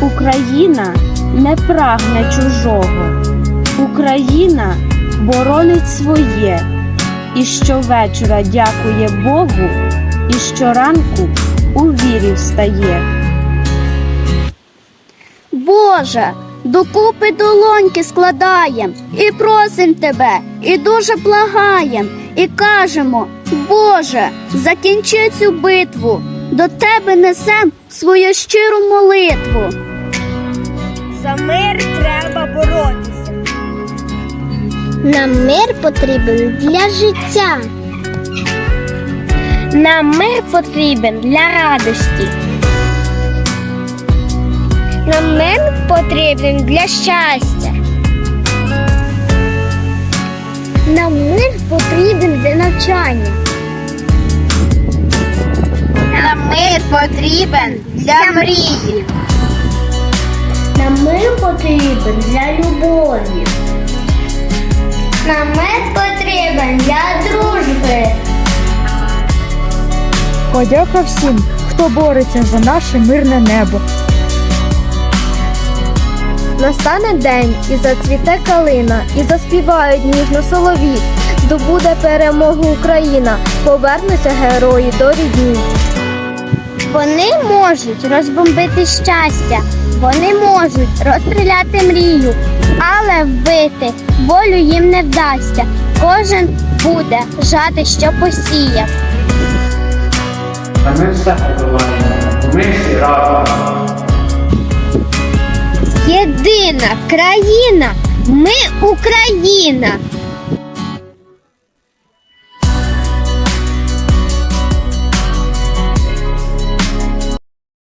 Україна не прагне чужого. Україна боронить своє. І щовечора дякує Богу, і щоранку у вірі встає. Боже, докупи долоньки складаєм і просим тебе, і дуже благаєм, і кажемо, Боже, закінчи цю битву, до тебе несем свою щиру молитву. За мир треба боротися. Нам мир потрібен для життя. Нам мир потрібен для радості. Нам мир потрібен для щастя. Нам мир потрібен для навчання. Потрібен для мрії. Нам мир потрібен для любові. Нам мир потрібен для дружби. Подяка всім, хто бореться за наше мирне небо. Настане день і зацвіте калина, і заспівають ніжно солові. Здобуде перемогу Україна, повернуться герої до рідні. Вони можуть розбомбити щастя, вони можуть розстріляти мрію, але вбити волю їм не вдасться. Кожен буде жати, що посіяв. Та ми все подолаємо, ми всі разом. Єдина країна, ми Україна.